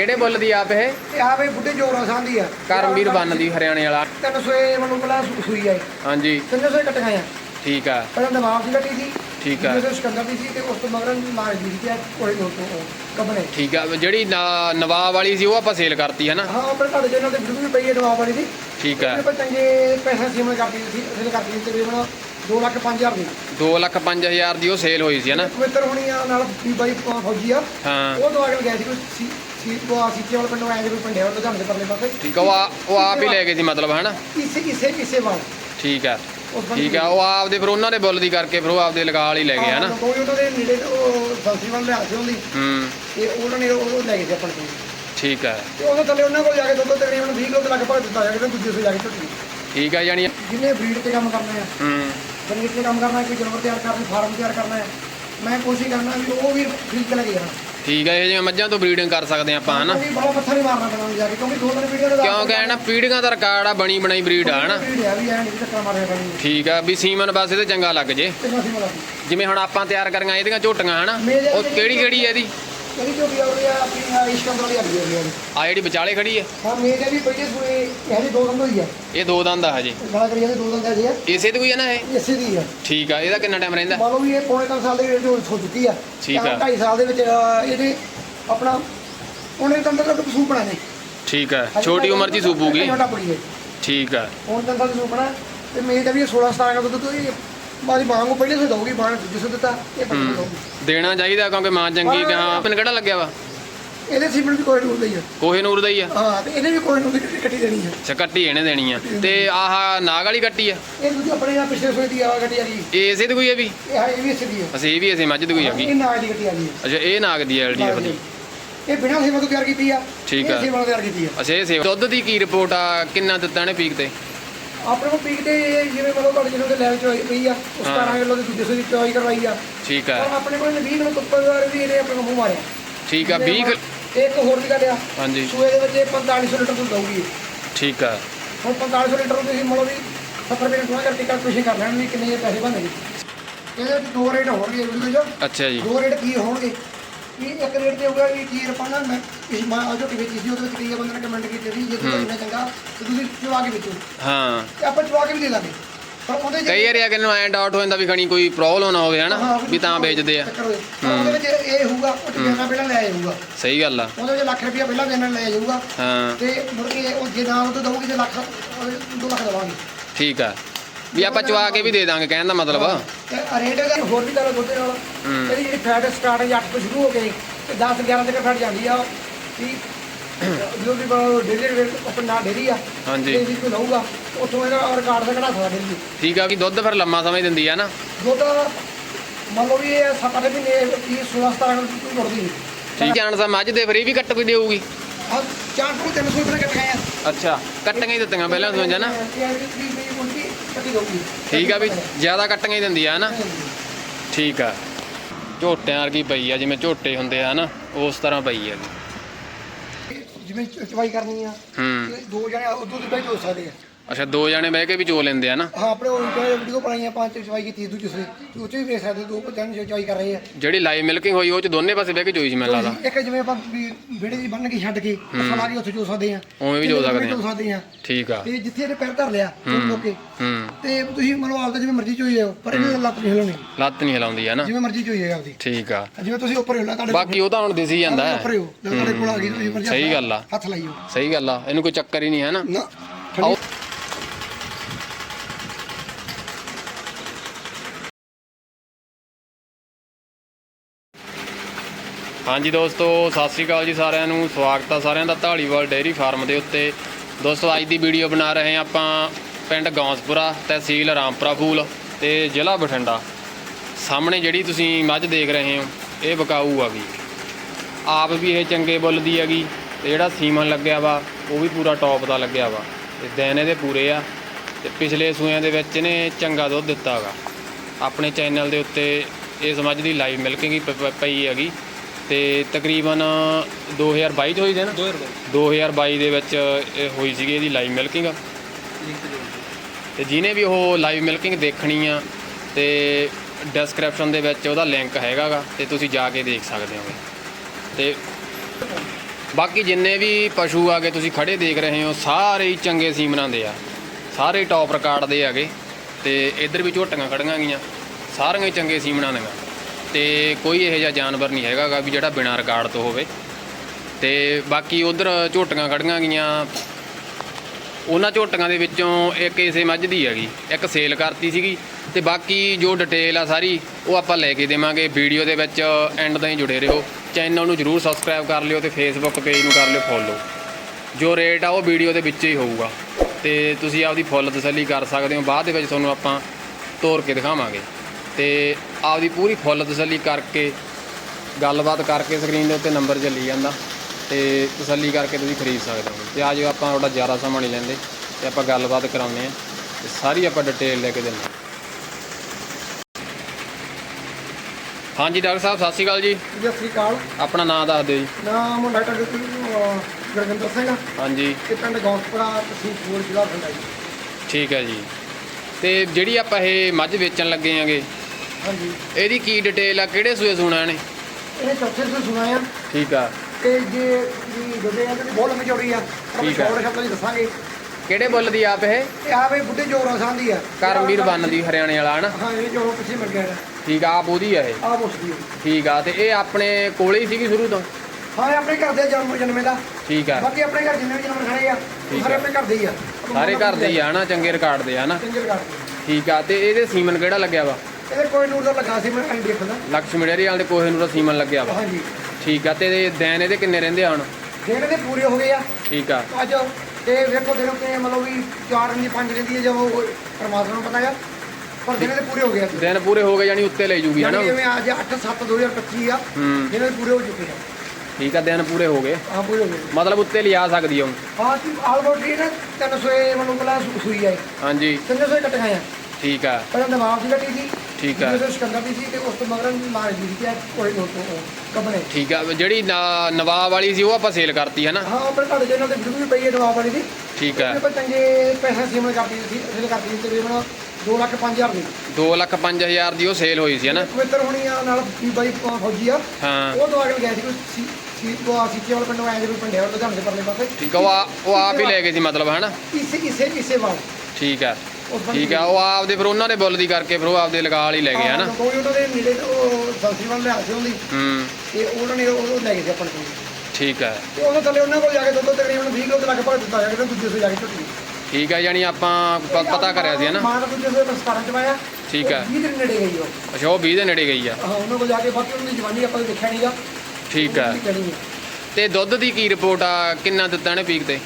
ਕਿਹੜੇ ਬੁੱਲ ਦੀ ਆਪ ਇਹ? ਇਹ ਆ ਬਈ ਬੁੱਢੇ ਜੋਰਾ ਸਾਂ ਦੀ ਆ। ਕਰਮਵੀਰ ਬੰਨ ਦੀ ਹਰਿਆਣੇ ਵਾਲਾ। 300 ਮਨੂੰ ਪਹਿਲਾਂ ਸੂਈ ਆ ਇਹ। ਹਾਂਜੀ। 300 ਕੱਟੀਆਂ ਆ। ਠੀਕ ਆ। ਪਹਿਲਾਂ ਨਵਾਬ ਦੀ ਕੱਟੀ ਸੀ ਠੀਕ ਆ। 300 ਸਿਕੰਦਰ ਦੀ ਸੀ ਤੇ ਉਸ ਤੋਂ ਮਗਰ ਮਾਰ ਦੀ ਸੀ ਕੋਲੇ ਦੋ ਤੋਂ ਕੱਬਣੇ ਠੀਕ ਆ। ਜਿਹੜੀ ਨਵਾਬ ਵਾਲੀ ਸੀ ਉਹ ਆਪਾਂ ਸੇਲ ਕਰਤੀ ਹੈ ਨਾ? ਹਾਂ ਆਪਣੇ ਤੇ ਵੀਡੀਓ ਵੀ ਪਈ ਹੈ ਨਵਾਬ ਵਾਲੀ ਦੀ। ਠੀਕ ਆ। ਪਰ ਚੰਗੇ ਪੈਸੇ ਸੀਮਨ ਕਰਦੀ ਸੀ ਉਹਦੇ ਕਰਦੀ ਸੀ ਤਕਰੀਬਨ 2 ਲੱਖ 5000 ਦੀ। 2 ਲੱਖ 5000 ਦੀ ਉਹ ਸੇਲ ਹੋਈ ਸੀ ਹੈ ਨਾ? ਪਵਿੱਤਰ ਹੋਣੀ ਆ ਨਾਲ ਵੀ ਬਾਈ ਫੌਜੀ ਆ। ਹਾਂ। ਉਹ ਦਵਾ ਕੇ ਗਿਆ ਸੀ ਕੋਈ ਸੀ ਸੀ ਉਹ ਆ ਸੀਤੇ ਵਾਲੇ ਪਿੰਡੋਂ ਆਏ ਸੀ ਕੋਈ ਪਿੰਡੇ ਵਾਲੇ ਲੁਧਿਆਣੇ ਦੇ ਪਰਲੇ ਪਾਸੇ। ਠੀਕ ਆ ਉਹ ਆ- ਉਹ ਆਪ ਹੀ ਲੈ ਗਏ ਸੀ ਮਤਲਬ ਹੈ ਨਾ ਇਸੇ ਇਸੇ ਇਸੇ ਵਾਲ। ਠੀਕ ਆ ਉਸ ਬੰਦੇ ਠੀਕ ਆ ਉਹ ਆਪਦੇ ਫਿਰ ਉਹਨਾਂ ਦੇ ਬੁੱਲ ਦੀ ਕਰਕੇ ਫਿਰ ਉਹ ਆਪਦੇ ਲਗਾ ਵਾਲੀ ਲੈ ਗਏ ਹੈ ਨਾ ਕੋਈ ਉਹਨਾਂ ਦੇ ਨੇੜੇ ਉਹ ਸੰਸਰੀ ਵਾਲ ਲਿਆ ਸੀ ਉਹਦੀ। ਹੂੰ। ਤੇ ਉਹਨਾਂ ਨੇ ਉਹ ਲੈ ਗਏ ਸੀ ਆਪਣੇ ਕੋਲ। ਠੀਕ ਆ। ਤੇ ਉਹਦੇ ਥੱਲੇ ਉਹਨਾਂ ਕੋਲ ਜਾ ਕੇ ਦੁੱਧ ਤਕਰੀਬਨ 20 ਕਿਲੋ ਤੋਂ ਲਗਭਗ ਦਿੱਤਾ ਜਾ ਕੇ ਤੇ ਦੂਜੇ ਸੇ ਜਾ ਕੇ ਝੁੱਟੀ। ਠੀਕ ਆ ਜਾਣੀ ਜਿਹਨੇ ਬਰੀਡ ਤੇ ਕੰਮ ਕਰਨਾ ਹੈ ਹੂੰ। ਬਰੀਡ ਤੇ ਕੰਮ ਕਰਨਾ ਹੈ ਕੋਈ ਜਾਨਵਰ ਤਿਆਰ ਕਰਨਾ ਫਾਰਮ ਤਿਆਰ ਕਰਨਾ ਹੈ ਮੈਂ ਕੋਸ਼ਿਸ਼ ਕਰਨਾ ਵੀ ਉਹ ਵੀ ਖਰੀਦ ਕੇ ਲੈ ਕੇ ਜਾਣਾ। ਠੀਕ ਆ ਇਹ ਜਿਹੀਆਂ ਮੱਝਾਂ ਤੋਂ ਬਰੀਡਿੰਗ ਕਰ ਸਕਦੇ ਆਪਾਂ ਹਨਾ? ਬੜਾ ਨਹੀਂ ਮਾਰਨਾ ਪੈਣਾ ਜਾ ਕੇ ਕਿਉਂਕਿ ਦੋ ਤਿੰਨ ਵੀਡੀਓ ਦਾ ਕਿਉਂਕਿ ਨਾ ਪੀੜੀਆਂ ਦਾ ਰਿਕਾਰਡ ਆ ਬਣੀ ਬਣਾਈ ਬਰੀਡ ਆ ਹਨਾ? ਵੀ ਐਂ ਨਹੀਂ ਮਾਰਿਆ ਠੀਕ ਆ ਵੀ ਸੀਮਨ ਬਸ ਇਹਦੇ ਚੰਗਾ ਲੱਗ ਜੇ। ਜਿਵੇਂ ਹੁਣ ਆਪਾਂ ਤਿਆਰ ਕਰੀਆਂ ਇਹਦੀਆਂ ਝੋਟੀਆਂ ਹਨਾ? ਉਹ ਕਿਹੜੀ ਕਿਹੜੀ ਹੈ ਇਹਦੀ? ਵੀ ਆ ਰਹੀ ਆ ਆਪਣੀ ਇਸ਼ਕੰਦਰ ਵਾਲੀ ਆ ਰਹੀ ਹੈ ਆ ਜਿਹੜੀ ਵਿਚਾਲੇ ਖੜੀ ਹੈ ਹਾਂ ਮੇਰੇ ਵੀ ਪਹਿਲੇ ਸੂਏ ਇਹ ਦੋ ਦੰਦ ਹੋਈ ਆ। ਇਹ ਦੋ ਦੰਦ ਆ ਹਜੇ। ਗਾਲਾ ਕਰੀ ਜਾਂਦੇ ਦੋ ਦੰਦ ਆ ਜੀ ਆ। ਇਸੇ ਤੇ ਕੋਈ ਹੈ ਨਾ ਇਹ? ਇਸੇ ਦੀ ਆ। ਠੀਕ ਆ ਇਹਦਾ ਕਿੰਨਾ ਟਾਈਮ ਰਹਿੰਦਾ? ਮੰਨ ਲਓ ਵੀ ਇਹ ਪੌਣੇ ਤਿੰਨ ਸਾਲ ਦੇ ਵਿੱਚ ਹੋ ਚੁੱਕੀ ਆ। ਠੀਕ ਆ। 2.5 ਸਾਲ ਦੇ ਵਿੱਚ ਇਹਨੇ ਆਪਣਾ ਉਹਨੇ ਤਾਂ ਤੱਕ ਸੂਪ ਬਣਾਣੇ ਠੀਕ ਆ ਛੋਟੀ ਉਮਰ 'ਚ ਹੀ ਠੀਕ ਆ। ਹੁਣ ਤਾਂ ਤੱਕ ਸੂਪ ਬਣਾ ਤੇ ਮੇਰੇ ਤਾਂ ਵੀ ਇਹ 16 17 ਦਾ ਦੁੱਧ ਤੋਂ ਇਹ ਬਾਦੀ ਮਾਂ ਨੂੰ ਪਹਿਲੇ ਸੇ ਦਊਗੀ ਮਾਂ ਜਿਸ ਦਿੱਤਾ ਇਹ। ਦਊਗੀ ਦੇਣਾ ਚਾਹੀਦਾ ਕਿਉਂਕਿ ਮਾਂ ਚੰਗੀ ਕਿ ਹਾਂ ਆਪਨ ਕਿਹੜਾ ਲੱਗਿਆ ਵਾ? ਇਹਦੇ ਸੀਮਨ ਵੀ ਕੋਈ ਰੂਲ ਨਹੀਂ ਆ ਕੋਹੇ ਨੂਰ ਦਾ ਹੀ ਆ। ਹਾਂ ਤੇ ਇਹਨੇ ਵੀ ਕੋਈ ਰੂਲ ਕੱਟੀ ਦੇਣੀ ਹੈ। ਅੱਛਾ ਕੱਟੀ ਇਹਨੇ ਦੇਣੀ ਆ। ਤੇ ਆਹ ਨਾਗ ਵਾਲੀ ਕੱਟੀ ਆ? ਇਹ ਦੂਜੀ ਆਪਣੇ ਨਾਲ ਪਿਛਲੇ ਸੋਏ ਦੀ ਆ ਗੱਡੀ ਆ ਰਹੀ ਇਹ ਇਸੇ ਤੇ ਕੋਈ ਹੈ ਵੀ? ਇਹ ਹਾਂ ਇਹ ਵੀ ਇਸੇ ਦੀ ਹੈ ਅਸੀਂ ਇਹ ਵੀ ਇਸੇ ਮੱਝ ਦੀ ਕੋਈ ਹੈਗੀ ਇਹ ਨਾਲ ਦੀ ਗੱਡੀ ਆ ਰਹੀ ਹੈ ਅੱਛਾ ਇਹ ਨਾਗ ਦੀ ਐਲਡੀਐਫ ਦੀ ਇਹ ਬਿਨਾਂ ਸੇਵਾ ਤੋਂ ਤਿਆਰ ਕੀਤੀ ਆ। ਠੀਕ ਆ। ਇਹ ਸੇਵਾ ਤੋਂ ਤਿਆਰ ਕੀਤੀ ਆ। ਅੱਛਾ ਇਹ ਸੇਵਾ ਦੁੱਧ ਦੀ ਕੀ ਰਿਪੋਰਟ ਆ? ਕਿੰਨਾ ਦਿੱਤਾ ਨੇ ਪੀਕ ਤੇ? ਆਪਣੇ ਕੋਲ ਪੀਕ ਤੇ ਜਿਵੇਂ ਮਤਲਬ ਤੁਹਾਡੇ ਜਿਹਨਾਂ ਦੇ ਲੈਵਲ ਚ ਹੋਈ ਪਈ ਆ ਉਸ ਹਾਂ। 17 ਕਿਲੋ ਦੀ ਦੂਜੇ ਸੋਈ ਚੋਈ ਕਰਵਾਈ ਆ। ਠੀਕ ਆ। ਪਰ ਆਪਣੇ ਕੋਲ 20 ਕਿਲੋ ਉੱਪਰ ਵਾਲੇ ਵੀ ਇਹਨੇ ਆਪਣੇ ਕੋਲ ਮੂੰਹ ਮਾਰਿਆ। ਠੀਕ ਆ 20 ਕਿਲੋ- ਤੇ ਇੱਕ ਹੋਰ ਵੀ ਕੱਢਿਆ। ਹਾਂਜੀ। ਸੂਏ ਦੇ ਵਿੱਚ ਇਹ 4500 ਲੀਟਰ ਦੁੱਧ ਦਊਗੀ। ਠੀਕ ਆ। ਹੁਣ 4500 ਲੀਟਰ ਤੁਸੀਂ ਮਤਲਬ ਵੀ 70 ਰੁਪਏ ਨੂੰ ਕਰਕੇ ਕੈਲਕੂਲੇਸ਼ਨ ਕਰ ਲੈਣ ਵੀ ਕਿੰਨੇ ਇਹ ਪੈਸੇ ਬਣਨਗੇ ਇਹਦੇ ਵਿੱਚ ਦੋ ਰੇਟ ਹੋਣਗੇ ਵੀਡੀਓ 'ਚ ਅੱਛਾ ਜੀ। ਦੋ ਰੇਟ ਕੀ ਹੋਣਗੇ? ਵੀ ਇੱਕ ਰੇਟ ਤੇ ਹੋਊਗਾ ਵੀ ਕੀ ਰਪਾਣਾ ਮੈਂ? ਇਸ ਮਾਂ ਆ ਝੋਟੀ ਵਿੱਚ ਸੀ ਉਹਦੇ ਵਿੱਚ ਕਈ ਬੰਦੇ ਨੇ ਕਮੈਂਟ ਕੀਤੇ ਸੀ ਜੇ ਤੁਸੀਂ ਇੰਨਾ ਚੰਗਾ ਤੇ ਤੁਸੀਂ ਚਵਾ ਕੇ ਵੇਚੋ। ਹਾਂ। ਤੇ ਆਪਾਂ ਚਵਾ ਕੇ ਵੀ ਦੇ ਦਾਂਗੇ। ਪਰ ਉਹਦੇ ਕਈ ਵਾਰੀ ਅਗਰ ਨੂੰ ਐਂ ਡਾਊਟ ਹੋ ਜਾਂਦਾ ਵੀ ਖਣੀ ਕੋਈ ਪ੍ਰੋਬਲਮ ਨਾ ਹੋਵੇ ਹਨਾ? ਵੀ ਤਾਂ ਵੇਚਦੇ ਆ। ਉਹਦੇ ਵਿੱਚ ਇਹ ਹੋਊਗਾ ਉਹ ਟਿਕਾਣਾ ਪਹਿਲਾਂ ਲੈ ਜਾਊਗਾ ਸਹੀ ਗੱਲ ਆ। ਉਹਦੇ ਵਿੱਚ ਲੱਖ ਰੁਪਇਆ ਪਹਿਲਾਂ ਦੇਣਾ ਲੈ ਜਾਊਗਾ। ਹਾਂ। ਤੇ ਮੁੜ ਕੇ ਉਹ ਜੇ ਨਾ ਉਹ ਤੋਂ ਦਊਗੀ ਤੇ ਲੱਖ ਉਹ ਦੋ ਲੱਖ ਦਵਾਂਗੇ। ਠੀਕ ਆ। ਵੀ ਆਪਾਂ ਚਵਾ ਕੇ ਵੀ ਦੇ ਦਾਂਗੇ ਕਹਿਣ ਦਾ ਮਤਲਬ ਰੇਟ ਦਾ ਹੋਰ ਵੀ ਗੱਲ ਦੁੱਧ ਨਾਲ ਜਿਹੜੀ ਫੈਟ ਸਟਾਰਟ ਹੈ 8 ਤੋਂ ਸ਼ੁਰੂ ਹੋ ਕੇ ਤੇ 10 11 ਤੱਕ ਫੈਟ ਜਾਂਦੀ ਆ। ਵੀ ਜੋ ਵੀ ਡੇਲੀ ਰੇਟ ਆਪਣਾ ਡੇਰੀ ਆ ਹਾਂਜੀ। ਇਹ ਵੀ ਕੋਈ ਲਊਗਾ ਉੱਥੋਂ ਇਹਦਾ ਰਿਕਾਰਡ ਦਾ ਕਢਾ ਸਕਦਾ ਡੇਲੀ। ਠੀਕ ਆ ਕਿ ਦੁੱਧ ਫਿਰ ਲੰਮਾ ਸਮੇਂ ਦਿੰਦੀ ਆ ਨਾ? ਦੁੱਧ ਮੰਨ ਲਓ ਵੀ ਇਹ 7 ਅੱਠ ਮਹੀਨੇ ਇਹ 16 17 ਕਿਲੋ ਮੁੜਦੀ ਨਹੀਂ। ਠੀਕ ਜਾਣ ਸਾ ਮੱਝ ਦੇ ਫਰੀ ਵੀ ਕੱਟ ਕੋਈ ਦੇਊਗੀ? ਆ ਚਾਰ ਤੋਂ 300 ਰੁਪਏ ਕੱਟੇ ਆ। ਅੱਛਾ ਕੱਟੀਆਂ ਹੀ ਦਿੱਤੀਆਂ ਪਹਿਲਾਂ ਸਮਝਾ ਨਾ? ਕੱਟੀ ਦਊਗੀ ਠੀਕ ਆ ਵੀ ਜ਼ਿਆਦਾ ਕੱਟੀਆਂ ਹੀ ਦਿੰਦੀ ਆ ਨਾ ਠੀਕ ਆ। ਝੋਟਿਆਂ ਵਰਗੀ ਪਈ ਆ ਜਿਵੇਂ ਝੋਟੇ ਹੁੰਦੇ ਆ ਨਾ ਉਸ ਤਰ੍ਹਾਂ ਪਈ ਆ। ਜਿਵੇਂ ਚ- ਚਵਾਈ ਕਰਨੀ ਆ ਹੂੰ। ਤੇ ਦੋ ਜਣੇ ਉਦੋਂ ਦੀ ਬੈਠ ਹੋ ਸਕਦੇ ਆ। ਅੱਛਾ ਦੋ ਜਣੇ ਬਹਿ ਕੇ ਵੀ ਚੋ ਲੈਂਦੇ ਆ ਨਾ? ਹਾਂ ਆਪਣੇ ਉਹ ਜਿਹੜੇ ਵੀਡੀਓ ਬਣਾਈਆਂ ਪੰਜ ਚਵਾਈ ਕੀਤੀ ਦੂਜੀ ਸੇ ਉਹ ਚ ਵੀ ਵੇਖ ਸਕਦੇ ਦੋ ਜਣੇ ਚਵਾਈ ਕਰ ਰਹੇ ਆ। ਜਿਹੜੀ ਲਾਈਵ ਮਿਲਕਿੰਗ ਹੋਈ ਉਹ ਚ ਦੋਨੇ ਪਾਸੇ ਬਹਿ ਕੇ ਚੋਈ ਸੀ ਮੈਨੂੰ ਲੱਗਦਾ। ਇੱਕ ਜਿਵੇਂ ਆਪਾਂ ਵੀ ਵਿਹੜੇ ਦੀ ਬੰਨ ਕੇ ਛੱਡ ਕੇ ਫਲਾ ਕੇ ਉੱਥੇ ਚੋ ਸਕਦੇ ਆ। ਉਵੇਂ ਵੀ ਚੋ ਸਕਦੇ ਆ। ਚੋ ਸਕਦੇ ਆ। ਠੀਕ ਆ। ਤੇ ਜਿੱਥੇ ਇਹਨੇ ਪੈਰ ਧਰ ਲਿਆ ਚੁੱਕ ਲੋ ਕੇ ਹੂੰ। ਤੇ ਤੁਸੀਂ ਮਨੋ ਆਪਦਾ ਜਿਵੇਂ ਮਰਜ਼ੀ ਚੋਈ ਜਾਓ ਪਰ ਇਹਨੇ ਲੱਤ ਨਹੀਂ ਹਿਲਾਉਣੀ। ਲੱਤ ਨਹੀਂ ਹਿਲਾਉਂਦੀ ਆ ਨਾ? ਜਿਵੇਂ ਮਰਜ਼ੀ ਚੋਈ ਜਾਓ ਆਪਦੀ। ਠੀਕ ਆ। ਜਿਵੇਂ ਤੁਸੀਂ ਉੱਪਰ ਹਿਲਾ ਤੁਹਾਡੇ ਬਾਕੀ ਉਹ ਤਾਂ ਹੁਣ ਦਿਸੀ ਜਾਂਦਾ ਹੈ ਉੱਪਰ ਹੋ ਜਦੋਂ ਤੁਹਾਡੇ ਕੋਲ ਆ ਗਈ ਤੁਸੀਂ ਮਰਜ਼ੀ ਸਹੀ ਗੱਲ ਆ। ਹੱਥ ਲਾਈਓ। ਸਹੀ ਗੱਲ ਆ ਇਹਨੂੰ ਕੋਈ ਚੱਕਰ ਹੀ ਨਹੀਂ ਹੈ ਨਾ? ਨਾ ਆਓ। ਹਾਂਜੀ ਦੋਸਤੋ, ਸਤਿ ਸ੍ਰੀ ਅਕਾਲ ਜੀ ਸਾਰਿਆਂ ਨੂੰ। ਸਵਾਗਤ ਆ ਸਾਰਿਆਂ ਦਾ ਢਾਲੀਵਾਲ ਡੇਅਰੀ ਫਾਰਮ ਦੇ ਉੱਤੇ। ਦੋਸਤੋ, ਅੱਜ ਦੀ ਵੀਡੀਓ ਬਣਾ ਰਹੇ ਹਾਂ ਆਪਾਂ ਪਿੰਡ ਗੌਂਸਪੁਰਾ ਤਹਿਸੀਲ ਰਾਮਪੁਰਾ ਫੂਲ ਤੇ ਜ਼ਿਲ੍ਹਾ ਬਠਿੰਡਾ। ਸਾਹਮਣੇ ਜਿਹੜੀ ਤੁਸੀਂ ਮੱਝ ਦੇਖ ਰਹੇ ਹੋ, ਇਹ ਬਕਾਊ ਆ ਗਈ। ਆਪ ਵੀ ਇਹ ਚੰਗੇ ਬੁੱਲ ਦੀ ਹੈਗੀ ਤੇ ਜਿਹੜਾ ਸੀਮਨ ਲੱਗਿਆ ਵਾ, ਉਹ ਵੀ ਪੂਰਾ ਟੌਪ ਦਾ ਲੱਗਿਆ ਵਾ। ਤੇ ਦਿਨ ਇਹਦੇ ਪੂਰੇ ਆ ਤੇ ਪਿਛਲੇ ਸੂਆਂ ਦੇ ਵਿੱਚ ਇਹਨੇ ਚੰਗਾ ਦੁੱਧ ਦਿੱਤਾ ਹੈਗਾ ਆਪਣੇ ਚੈਨਲ ਦੇ ਉੱਤੇ ਇਸ ਮੱਝ ਦੀ ਲਾਈਵ ਮਿਲਕਿੰਗ ਹੀ ਪਈ ਹੈਗੀ। ਤੇ ਤਕਰੀਬਨ 2022 ਚ ਹੋਈ ਸੀ ਨਾ? 2022 ਦੇ ਵਿੱਚ ਇਹ ਹੋਈ ਸੀਗੀ ਇਹਦੀ ਲਾਈਵ ਮਿਲਕਿੰਗ ਤੇ ਜਿਹਨੇ ਵੀ ਉਹ ਲਾਈਵ ਮਿਲਕਿੰਗ ਦੇਖਣੀ ਆ ਤੇ ਡਿਸਕ੍ਰਿਪਸ਼ਨ ਦੇ ਵਿੱਚ ਉਹਦਾ ਲਿੰਕ ਹੈਗਾਗਾ ਤੇ ਤੁਸੀਂ ਜਾ ਕੇ ਦੇਖ ਸਕਦੇ ਹੋਗੇ। ਤੇ ਬਾਕੀ ਜਿੰਨੇ ਵੀ ਪਸ਼ੂ ਆਗੇ ਤੁਸੀਂ ਖੜੇ ਦੇਖ ਰਹੇ ਹੋ ਸਾਰੇ ਹੀ ਚੰਗੇ ਸੀਮਨਾਂ ਦੇ ਆ। ਸਾਰੇ ਟੌਪ ਰਿਕਾਰਡ ਦੇ ਆਗੇ ਤੇ ਇੱਧਰ ਵੀ ਝੋਟੀਆਂ ਖੜੀਆਂ ਗਈਆਂ। ਸਾਰੀਆਂ ਹੀ ਚੰਗੇ ਸੀਮਨਾਂ ਦੀਆਂ ਤੇ ਕੋਈ ਇਹੋ ਜਿਹਾ ਜਾਨਵਰ ਨਹੀਂ ਹੈਗਾ ਗਾ ਵੀ ਜਿਹੜਾ ਬਿਨਾਂ ਰਿਕਾਰਡ ਤੋਂ ਹੋਵੇ। ਤੇ ਬਾਕੀ ਉਧਰ ਝੋਟੀਆਂ ਖੜੀਆਂ ਗਈਆਂ। ਉਹਨਾਂ ਝੋਟੀਆਂ ਦੇ ਵਿੱਚੋਂ ਇੱਕ ਇਸੇ ਮੱਝ ਦੀ ਹੈਗੀ, ਇੱਕ ਸੇਲ ਕਰਤੀ ਸੀਗੀ। ਤੇ ਬਾਕੀ ਜੋ ਡਿਟੇਲ ਆ ਸਾਰੀ, ਉਹ ਆਪਾਂ ਲੈ ਕੇ ਦੇਵਾਂਗੇ। ਵੀਡੀਓ ਦੇ ਵਿੱਚ ਐਂਡ ਤਾਈਂ ਜੁੜੇ ਰਹੋ। ਚੈਨਲ ਨੂੰ ਜਰੂਰ ਸਬਸਕ੍ਰਾਈਬ ਕਰ ਲਿਓ ਤੇ ਫੇਸਬੁੱਕ ਪੇਜ ਨੂੰ ਕਰ ਲਿਓ ਫੋਲੋ ਜੋ ਰੇਟ ਆ ਉਹ ਵੀਡੀਓ ਦੇ ਵਿੱਚ ਹੀ ਹੋਊਗਾ। ਤੇ ਤੁਸੀਂ ਆਪਦੀ ਫੁੱਲ ਤਸੱਲੀ ਕਰ ਸਕਦੇ ਹੋ। ਬਾਅਦ ਦੇ ਵਿੱਚ ਤੁਹਾਨੂੰ ਆਪਾਂ ਤੋਰ ਕੇ ਦਿਖਾਵਾਂਗੇ। ਤੇ ਆਪਦੀ ਪੂਰੀ ਫੁੱਲ ਤਸੱਲੀ ਕਰਕੇ ਗੱਲਬਾਤ ਕਰਕੇ ਸਕਰੀਨ ਦੇ ਉੱਤੇ ਨੰਬਰ ਚੱਲੀ ਜਾਂਦਾ ਤੇ ਤਸੱਲੀ ਕਰਕੇ ਤੁਸੀਂ ਖਰੀਦ ਸਕਦੇ ਹੋ। ਤੇ ਆਜੋ ਆਪਾਂ ਤੁਹਾਡਾ ਜ਼ਿਆਦਾ ਸਮਾਂ ਨਹੀਂ ਲੈਂਦੇ ਤੇ ਆਪਾਂ ਗੱਲਬਾਤ ਕਰਾਉਂਦੇ ਆ ਤੇ ਸਾਰੀ ਆਪਾਂ ਡਿਟੇਲ ਲੈ ਕੇ ਦਿੰਦੇ ਹਾਂਜੀ ਡਾਕਟਰ ਸਾਹਿਬ ਸਤਿ ਸ਼੍ਰੀ ਅਕਾਲ ਜੀ। ਜੀ ਸਤਿ ਸ੍ਰੀ ਅਕਾਲ। ਆਪਣਾ ਨਾਮ ਦੱਸ ਦਿਓ ਜੀ। ਨਾਮ ਡਾਕਟਰ ਗੁਰਗਿੰਦਰ ਸਿੰਘ ਹਾਂਜੀ। ਤੇ ਪਿੰਡ ਗੌਸਪੁਰਾ ਤਹਿਸੀਲ ਫੂਲ ਜ਼ਿਲ੍ਹਾ ਬਠਿੰਡਾ ਜੀ। ਠੀਕ ਹੈ ਜੀ। ਤੇ ਜਿਹੜੀ ਆਪਾਂ ਇਹ ਮੱਝ ਵੇਚਣ ਲੱਗੇ ਆਂਗੇ ਹਾਂਜੀ। ਇਹਦੀ ਕੀ ਡਿਟੇਲ ਆ? ਕਿਹੜੇ ਸੂਏ ਸੁਣਾ ਨੇ ਇਹ ਚੌਥੇ ਤੋਂ ਸੁਣਾਇਆ ਠੀਕ ਆ। ਤੇ ਜੇ ਜੀ ਦੁੱਧੇ ਆ ਤੇ ਬਹੁਤ ਲੰਮੀ ਚੌੜੀ ਆ। ਆਪਾਂ ਠੀਕ ਆ। ਛੋਟੇ ਸ਼ਬਦਾਂ 'ਚ ਦੱਸਾਂਗੇ। ਕਿਹੜੇ ਬੁੱਲ ਦੀ ਆਪ ਇਹ? ਇਹ ਆ ਵੀ ਬੁੱਢੇ ਜੋਰਾਂ ਸਾਂਦੀ ਆ। ਕਰਮਵੀਰ ਬੰਨ ਦੀ ਹਰਿਆਣੇ ਵਾਲਾ ਹਨਾ? ਹਾਂ ਇਹ ਜੋ ਪਿੱਛੇ ਮਿਲ ਗਿਆ ਠੀਕ ਆ ਆਪ ਉਹਦੀ ਆ ਇਹ? ਆ। ਮੁਸਦੀ ਠੀਕ ਆ ਤੇ ਇਹ ਆਪਣੇ ਕੋਲੇ ਹੀ ਸੀਗੀ ਸ਼ੁਰੂ ਤੋਂ? ਹਾਂ ਇਹ ਆਪਣੇ ਘਰ ਦੇ ਜਨਮ ਜਨਮੇ ਦਾ। ਠੀਕ ਆ। ਬਾਕੀ ਆਪਣੇ ਘਰ ਜਿੰਨੇ ਵੀ ਜਨਮ ਖੜੇ ਆ ਠੀਕ ਸਾਰੇ ਆ। ਆਪਣੇ ਘਰ ਦੇ ਹੀ ਆ। ਸਾਰੇ ਘਰ ਦੇ ਹੀ ਆ ਹਨਾ? ਚੰਗੇ ਰਿਕਾਰਡ ਦੇ ਆ ਹਨਾ? ਚੰਗੇ ਘਰ ਦੇ ਠੀਕ ਆ ਤੇ ਇਹਦੇ ਸੀਮਨ ਕਿਹੜਾ ਲੱਗਿਆ ਵਾ? ਇਹਦੇ ਕੋਈ ਨੂਰ ਦਾ ਲੱਗਾ ਸੀ ਮੈਂ ਆਈ ਦੇਖਦਾ। ਲక్ష్ਮੀ ਡੇਅਰੀ ਵਾਲੇ ਦੇ ਕੋਹੇ ਨੂੰ ਦਾ ਸੀਮਨ ਲੱਗਿਆ ਵਾ। ਹਾਂਜੀ। ਠੀਕ ਆ ਤੇ ਇਹਦੇ ਦਿਨ ਇਹਦੇ ਕਿੰਨੇ ਰਹਿੰਦੇ ਆ ਹੁਣ? ਦਿਨ ਦੇ ਪੂਰੇ ਹੋ ਗਏ ਆ। ਠੀਕ ਆ। ਅੱਜ ਤੇ ਵੇਖੋ ਮਤਲਬ ਵੀ 4 ਦਿਨ 5 ਦਿਨ ਦੀ ਹੈ ਜਦੋਂ ਉਹ ਪਰਮਾਤਮਾ ਨੂੰ ਪਤਾ ਆ ਪਰ ਦਿਨ ਦੇ ਪੂਰੇ ਹੋ ਗਏ ਆ। ਦਿਨ ਪੂਰੇ ਹੋ ਗਏ ਜਾਨੀ ਉੱਤੇ ਲੈ ਜੂਗੀ ਹਨਾ? ਜਿਵੇਂ ਅੱਜ 8 7 2025 ਆ ਹੂੰ। ਦਿਨ ਦੇ ਪੂਰੇ ਹੋ ਚੁੱਕੇ ਆ। ਠੀਕ ਆ ਦਿਨ ਪੂਰੇ ਹੋ ਗਏ। ਹਾਂ ਪੂਰੇ ਹੋ ਗਏ। ਮਤਲਬ ਉੱਤੇ ਲਿਆ ਸਕਦੀ ਹਾਂ ਕਿ ਆਲਮੋਸਟ ਇਹ ਨਾ 300 ਮਤਲਬ ਪਹਿਲਾਂ ਸੁ- ਸੂਈ ਆ ਇਹ। ਹਾਂਜੀ। 300 ਕੱਟੀਆਂ ਆ। ਠੀਕ ਆ। ਪਹਿਲਾਂ ਨਵਾਬ ਦੀ ਕੱਟੀ ਸੀ ਠੀਕ ਆ। ਜਦੋਂ ਸਿਕੰਦਰ ਦੀ ਸੀ ਤੇ ਉਸ ਤੋਂ ਮਗਰ ਮਾਰ ਦੀ ਸੀ ਕੋਈ ਦੋ ਤੋਂ ਕੱਪੜੇ ਠੀਕ ਆ ਜਿਹੜੀ ਨਾ- ਨਵਾਬ ਵਾਲੀ ਸੀ ਉਹ ਆਪਾਂ ਸੇਲ ਕਰਤੀ ਹੈ ਨਾ ਹਾਂ ਆਪਣੇ ਤੁਹਾਡੇ ਚੈਨਲ ਤੇ ਵੀਡੀਓ ਵੀ ਪਈ ਹੈ ਨਵਾਬ ਵਾਲੀ ਦੀ। ਠੀਕ ਆ। ਆਪਾਂ ਚੰਗੇ ਪੈਸੇ ਸੀਮਨ ਕਰਦੀ ਸੀ ਅਸਲ ਕਰਦੀ ਸੀ ਤਕਰੀਬਨ 2 ਲੱਖ 5000 ਦੀ। 2 ਲੱਖ 5000 ਦੀ ਉਹ ਸੇਲ ਹੋਈ ਸੀ ਹੈ ਨਾ ਪਵਿੱਤਰ ਹੋਣੀ ਆ ਨਾਲ ਵੀ ਬਾਈ ਫੌਜੀ ਆ। ਹਾਂ। ਉਹ ਦਵਾ ਕੇ ਗਿਆ ਸੀ ਕੋਈ ਸੀ ਸੀ ਉਹ ਆ ਸੀਚੇ ਵਾਲੇ ਪਿੰਡੋਂ ਆਏ ਸੀ ਕੋਈ ਪਿੰਡੇ ਵਾਲੇ ਲੁਧਿਆਣੇ ਦੇ ਪਰਲੇ ਪਾਸੇ। ਠੀਕ ਆ ਉਹ ਆ- ਉਹ ਆਪ ਹੀ ਲੈ ਗਏ ਸੀ ਮਤਲਬ ਹੈ ਨਾ ਇਸੇ ਇਸੇ ਇਸੇ ਵਾਲ ਠੀਕ ਆ। ਠੀਕ ਆ ਉਹ ਆਪਦੇ ਫਿਰ ਉਹਨਾਂ ਦੇ ਬੁੱਲ ਦੀ ਕਰਕੇ ਫਿਰ ਉਹ ਆਪਦੇ ਲਗਾ ਵਾਲੀ ਲੈ ਗਏ ਹੈ ਨਾ ਕੋਈ ਉਹਨਾਂ ਦੇ ਨੇੜੇ ਉਹ ਸੰਸਰੀ ਵਾਲ ਲਿਆ ਸੀ ਉਹਦੀ। ਹੂੰ। ਤੇ ਉਹਨਾਂ ਨੇ ਉਹ ਲੈ ਗਏ ਸੀ ਆਪਣੇ ਕੋਲ। ਠੀਕ ਆ। ਤੇ ਉਹਦੇ ਥੱਲੇ ਉਹਨਾਂ ਕੋਲ ਜਾ ਕੇ ਦੁੱਧ ਤਕਰੀਬਨ 20 ਕਿਲੋ ਤੇ ਲੱਗ ਭਰ ਦਿੱਤਾ ਜਾ ਕੇ ਦੂਜੇ ਸੋ ਜਾ ਕੇ ਝੁੱਟੀ ਠੀਕ ਆ ਜਾਨੀ ਆਪਾਂ ਪਤਾ ਕਰਿਆ ਸੀ ਹੈ ਨਾ ਮਾਂ ਦਾ ਦੂਜੇ ਸੋ 17 ਚ ਪਾਇਆ ਠੀਕ ਆ। 20 ਦਿਨ ਨੇੜੇ ਗਈ ਉਹ। ਅੱਛਾ ਉਹ 20 ਦੇ ਨੇੜੇ ਗਈ ਆ। ਹਾਂ ਉਹਨਾਂ ਕੋਲ ਜਾ ਕੇ ਬਾਕੀ ਉਹਨਾਂ ਦੀ ਜਵਾਨੀ ਆਪਾਂ ਨੇ ਦੇਖਿਆ ਨਹੀਂਗਾ ਠੀਕ ਆ। ਤੇ ਦੁੱਧ ਦੀ ਕੀ ਰਿਪੋਰਟ ਆ? ਕਿੰਨਾ ਦਿੱਤਾ ਨੇ ਪੀਕ ਤੇ?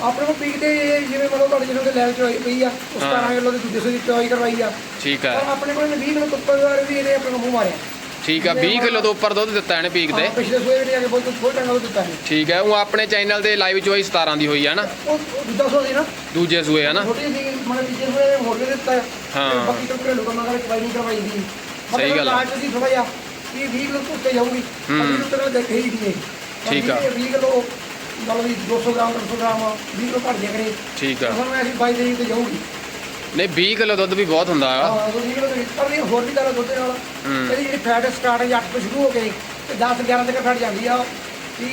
ਆਪਣੇ ਕੋਲ ਪੀਕ ਤੇ ਜਿਵੇਂ ਮਤਲਬ ਤੁਹਾਡੇ ਜਿਹਨਾਂ ਦੇ ਲੈਵਲ ਚ ਹੋਈ ਪਈ ਆ ਉਸ ਹਾਂ। 17 ਕਿਲੋ ਦੇ ਦੂਜੇ ਸੋ ਦੀ ਚੋਈ ਕਰਵਾਈ ਆ ਠੀਕ ਆ ਪਰ ਆਪਣੇ ਕੋਲ ਇਹਨੇ 20 ਕਿਲੋ ਤੋਂ ਉੱਪਰ ਵਾਲੇ ਵੀ ਇਹਨੇ ਆਪਣੇ ਨੂੰ ਮੂੰਹ ਮਾਰਿਆ ਠੀਕ ਆ 20 ਕਿਲੋ ਤੋਂ ਉੱਪਰ ਦੁੱਧ ਦਿੱਤਾ ਇਹਨੇ ਪੀਕ ਤੇ ਹਾਂ, ਪਿਛਲੇ ਸੋਏ ਵੀ ਜਾ ਕੇ ਬਹੁਤ ਛੋਟਾ ਟੰਗਾ ਦਿੱਤਾ ਹੈ ਠੀਕ ਹੈ ਉਹ ਆਪਣੇ ਚੈਨਲ ਤੇ ਲਾਈਵ ਚੋਈ 17 ਦੀ ਹੋਈ ਆ ਨਾ ਉਹ ਦੂਜਾ ਸੋ ਸੀ ਨਾ ਦੂਜੇ ਸੂਏ ਆ ਨਾ ਛੋਟੀ ਸੀ ਮਨ ਤੀਜੇ ਸੋਏ ਹੋਰ ਵੀ ਦਿੱਤਾ ਹੈ। ਹਾਂ। ਤੇ ਬਾਕੀ ਤੋਂ ਘਰੇਲੂ ਕੰਮਾਂ ਕਰਕੇ ਕਵਾਈ ਨਹੀਂ ਕਰਵਾਈ ਦੀ ਸਹੀ ਗੱਲ ਆ। ਸੀ ਥੋੜਾ ਜਿਹਾ ਇਹ 20 ਕਿਲੋ ਤੋਂ ਉੱਤੇ ਜਾਊਗੀ ਹੂੰ। ਅभी ਤੋਂ ਦੇਖੇ ਹੀ ਨਹੀਂ ਠੀਕ ਆ। 20 ਕਿਲੋ ਮਤਲਬ ਵੀ 200 ਗ੍ਰਾਮ 300 ਗ੍ਰਾਮ 20 ਕਿਲੋ ਘੱਟ ਜਾ ਕਰੇ। ਠੀਕ ਆ। ਹੁਣ ਮੈਂ ਅਸੀਂ 22 ਤਰੀਕ ਤੇ ਜਾਊਗੀ। ਨਹੀਂ 20 ਕਿਲੋ ਦੁੱਧ ਵੀ ਬਹੁਤ ਹੁੰਦਾ ਆ। ਹਾਂ 20 ਕਿਲੋ ਤੇ ਪਰ ਨਹੀਂ ਹੋਰ ਵੀ ਗੱਲ ਦੁੱਧ ਨਾਲ। ਹੂੰ। ਇਹਦੀ ਜਿਹੜੀ ਫੈਟ ਸਟਾਰਟ ਹੈ 8 ਤੋਂ ਸ਼ੁਰੂ ਹੋ ਕੇ ਤੇ 10 11 ਤੱਕ ਫੈਟ ਜਾਂਦੀ ਆ। ਕਿ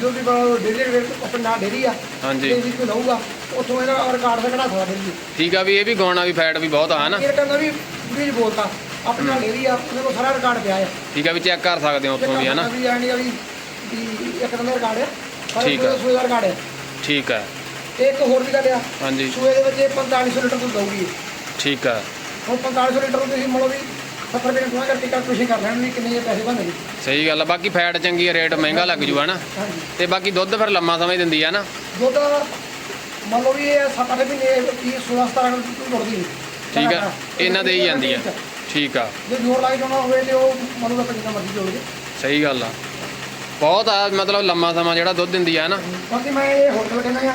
ਜੋ ਵੀ ਡੇਲੀ ਵੇਟ ਆਪਣਾ ਨਾ ਡੇਰੀ ਆ ਹਾਂਜੀ। ਇਹ ਵੀ ਕੋਈ ਲਊਗਾ ਉੱਥੋਂ ਇਹਦਾ ਰਿਕਾਰਡ ਦਾ ਕਢਾ ਸਕਦਾ ਡੇਰੀ ਠੀਕ ਆ ਵੀ ਇਹ ਵੀ ਗਾਉਣਾ ਵੀ ਫੈਟ ਵੀ ਬਹੁਤ ਆ ਹਨਾ? ਇਹ ਕਹਿੰਦਾ ਵੀ ਪੂਰੀ ਬੋਲਤਾ ਆਪਣੇ ਡੇਰੀ ਆ ਉਹਦੇ ਕੋਲ ਸਾਰਾ ਰਿਕਾਰਡ ਪਿਆ ਆ। ਠੀਕ ਆ ਵੀ ਚੈੱਕ ਕਰ ਸਕਦੇ ਹੋ ਉੱਥੋਂ ਵੀ ਹਨਾ? ਵੀ ਐਂ ਨੀ ਆ ਵੀ ਵੀ ਇੱਕ ਦਾ ਰਿਕਾਰਡ ਆ। ਠੀਕ ਆ। ਸੂਏ ਦਾ ਰਿਕਾਰਡ ਆ ਠੀਕ ਤੇ ਇੱਕ ਹੋਰ ਵੀ ਗੱਲ ਆ? ਹਾਂਜੀ। ਸੂਏ ਦੇ ਵਿੱਚ ਇਹ 4500 ਲੀਟਰ ਦੁੱਧ ਦਊਗੀ। ਠੀਕ ਆ ਹੁਣ 4500 ਲੀਟਰ ਤੁਸੀਂ ਮੰਨ ਲਓ ਵੀ 70 ਰੁਪਏ ਟੁਆ ਕਰਕੇ ਕੈਲਕੂਲੇਸ਼ਨ ਕਰ ਲੈਣ ਵੀ ਕਿੰਨੇ ਪੈਸੇ ਬਣਨਗੇ ਸਹੀ ਗੱਲ ਆ ਬਾਕੀ ਫੈਟ ਚੰਗੀ ਆ ਰੇਟ ਮਹਿੰਗਾ ਲੱਗ ਜੂ ਹਨਾ ਤੇ ਬਾਕੀ ਦੁੱਧ ਫਿਰ ਲੰਮਾ ਸਮਝ ਦਿੰਦੀ ਆ ਨਾ। ਦੁੱਧ ਮੰਨ ਲਓ ਵੀ ਇਹ 7-8 ਮਹੀਨੇ ਇਹ 16-17 ਕਿਲੋ ਦੁੱਧ ਠੀਕ ਆ ਇਹਨਾਂ ਦੇ ਹੀ ਜਾਂਦੀ ਆ। ਠੀਕ ਆ। ਜੇ ਜ਼ੋਰ ਲਾ ਕੇ ਜਾਣਾ ਹੋਵੇ ਤੇ ਉਹ ਮੰਨ ਲਓ ਜਿੰਨਾ ਮਰਜ਼ੀ ਜੋੜ ਦੇ ਸਹੀ ਗੱਲ ਆ। ਬਹੁਤ ਆ ਮਤਲਬ ਲੰਮਾ ਸਮਾਂ ਜਿਹੜਾ ਦੁੱਧ ਦਿੰਦੀ ਆ ਨਾ। ਬਾਕੀ ਮੈਂ ਇਹ ਹੋਟਲ ਕਹਿੰਦਾ ਆ